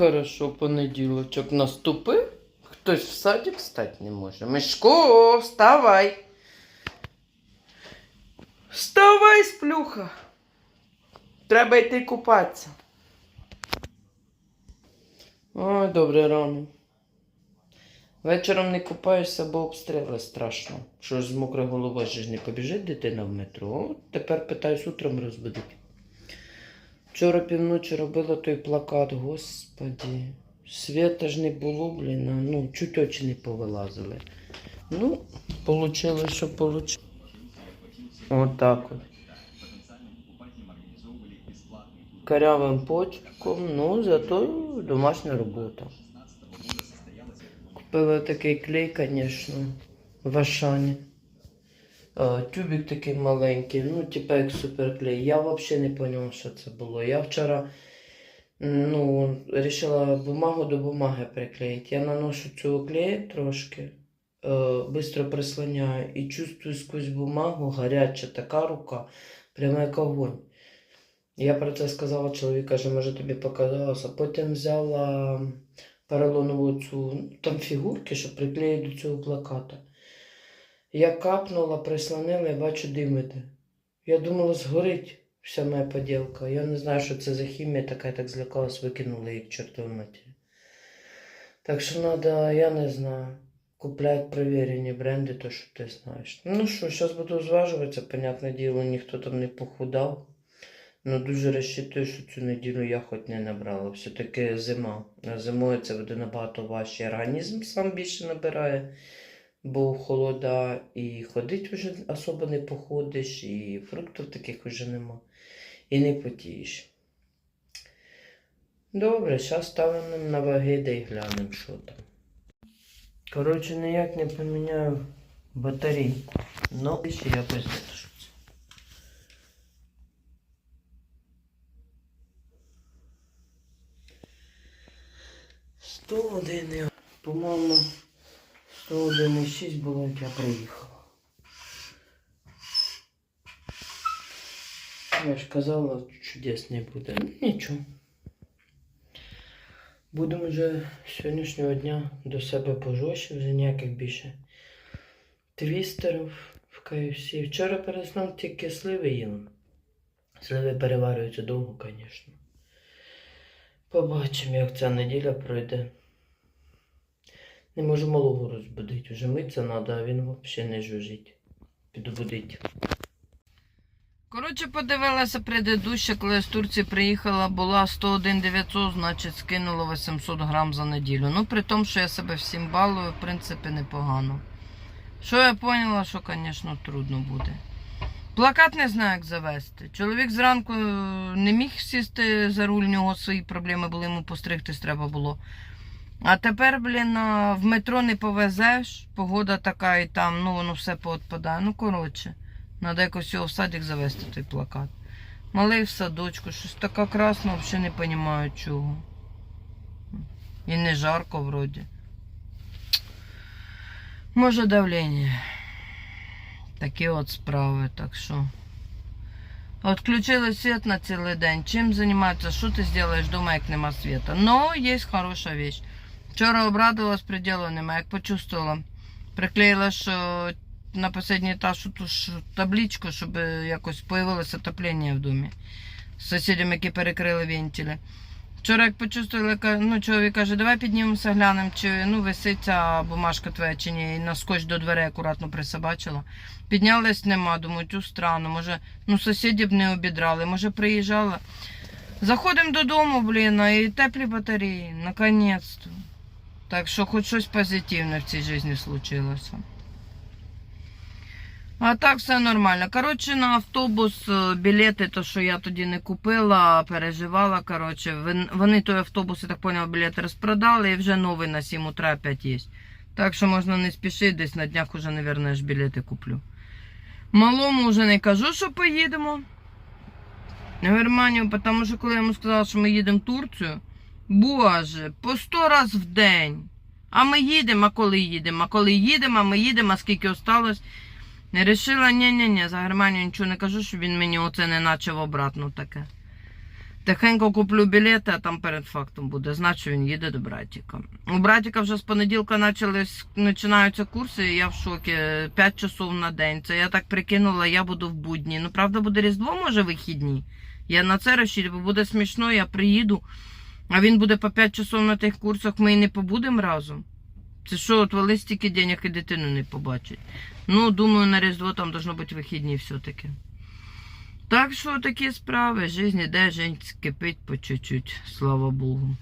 Хорошо, понеділочок наступив. Хтось в садик встати не може. Мишко, вставай. Вставай, сплюха. Треба йти купатися. Ой, добре рано. Вечором не купаєшся, бо обстріли страшно. Що ж з мокрою головою ж не побіжить дитина в метро. От тепер питаюсь утром розбудити. Вчора півночі робила той плакат, господі. Свята ж не було, блін, ну, чуть очі не повилазили. Ну, получилось, що получилось. Отак от. Корявим почерком, ну, зато домашня робота. Купила такий клей, звісно, в Ашані. Е, Тюбик такий маленький, ну, типа як суперклей. Я взагалі не поняла, що це було. Я вчора ну, вирішила бумагу до бумаги приклеїти. Я наношу цього клею трошки, е, быстро прислоняю і чувствую сквозь бумагу гаряча така рука, прямо як огонь. Я про це сказала чоловік, каже, може тобі показалося. Потім взяла поролонову цю, там фігурки, що приклеїть до цього плаката. Я капнула, прислонила і бачу дим іде. Я думала, згорить вся моя поділка. Я не знаю, що це за хімія така, я так злякалась, викинула її к чортовій матері. Так що треба, я не знаю, купляти провірені бренди, то що ти знаєш. Ну що, зараз буду зважуватися, понятне діло, ніхто там не похудав. Ну дуже розчитую, що цю неділю я хоч не набрала. Все-таки зима. Зимою це буде набагато важче. Організм сам більше набирає, бо холода і ходить вже особо не походиш, і фруктів таких вже нема. І не потієш. Добре, зараз ставимо на ваги да й глянемо, що там. Коротше, ніяк не поміняю батарейку. Ну, ще якось держу. 101, по-моєму, 101,6 було, як я приїхала. Я ж казала, чудес не буде. Нічого. Будемо вже з сьогоднішнього дня до себе пожорстче, вже ніяких більше твістерів в KFC. Вчора перед сном тільки сливи їла. Сливи переварюються довго, звісно. Побачимо, як ця неділя пройде. Не можу малого розбудити. Вже митися треба, а він взагалі не жужить. Піду будить. Коротше, подивилася предыдуще, коли я з Турції приїхала, була 101 900, значить скинула 800 грам за неділю. Ну, при тому, що я себе всім балую, в принципі, непогано. Що я поняла, що, звісно, трудно буде. Плакат не знаю, як завести. Чоловік зранку е, не міг сісти за руль, у нього свої проблеми були, йому постригтись треба було. А тепер, блін, в метро не повезеш, погода така і там, ну воно все поотпадає. Ну, коротше, треба якось його в садик завести, той плакат. Малий в садочку, щось така красна, взагалі не розумію чого. І не жарко вроді. Може давлення. Такі от справи, так що. Отключили світ на цілий день. Чим займатися? Що ти зробиш вдома, як нема світа? Ну, є хороша вещь. Вчора обрадувалась, приділу нема, як почувствувала. Приклеїла, що на останній етаж ту ж табличку, щоб якось появилося отоплення в домі. З сусідями, які перекрили вентилі. Вчора як почувствувала, ну, чоловік каже, давай піднімемося, глянемо, чи ну, висить ця бумажка твоя чи ні. І на скотч до дверей акуратно присобачила. Піднялась нема, думаю, тю странно, може, ну сусіді б не обідрали, може приїжджала. Заходимо додому, блін, і теплі батареї, наконець-то. Так що хоч щось позитивне в цій житті случилося. А так все нормально. Коротше, на автобус е, білети, то що я тоді не купила, переживала. Коротше, вони той автобус, я так поняла, білети розпродали і вже новий на 7 утра опять є. Так що можна не спішити, десь на днях уже, мабуть, ж білети куплю. Малому вже не кажу, що поїдемо. На Германію, тому що коли я йому сказала, що ми їдемо в Турцію, боже, по 100 раз в день. А ми їдемо, а коли їдемо? А коли їдемо, а ми їдемо, а скільки осталось. Не рішила, ні-ні-ні, за Германію нічого не кажу, щоб він мені оце не начав обратно таке. Тихенько куплю білети, а там перед фактом буде. Значить, він їде до братіка. У братіка вже з понеділка починаються курси, і я в шокі. 5 часов на день. Це я так прикинула, я буду в будні. Ну, правда, буде Різдво, може, вихідні. Я на це розчитую, бо буде смішно, я приїду, а він буде по 5 часов на тих курсах, ми і не побудемо разом. Це що, отвали стільки денег і дитину не побачить. Ну, думаю, на Різдво там должно бути вихідні все-таки. Так що такі справи, жизнь іде, жінь кипить по чуть-чуть, слава Богу.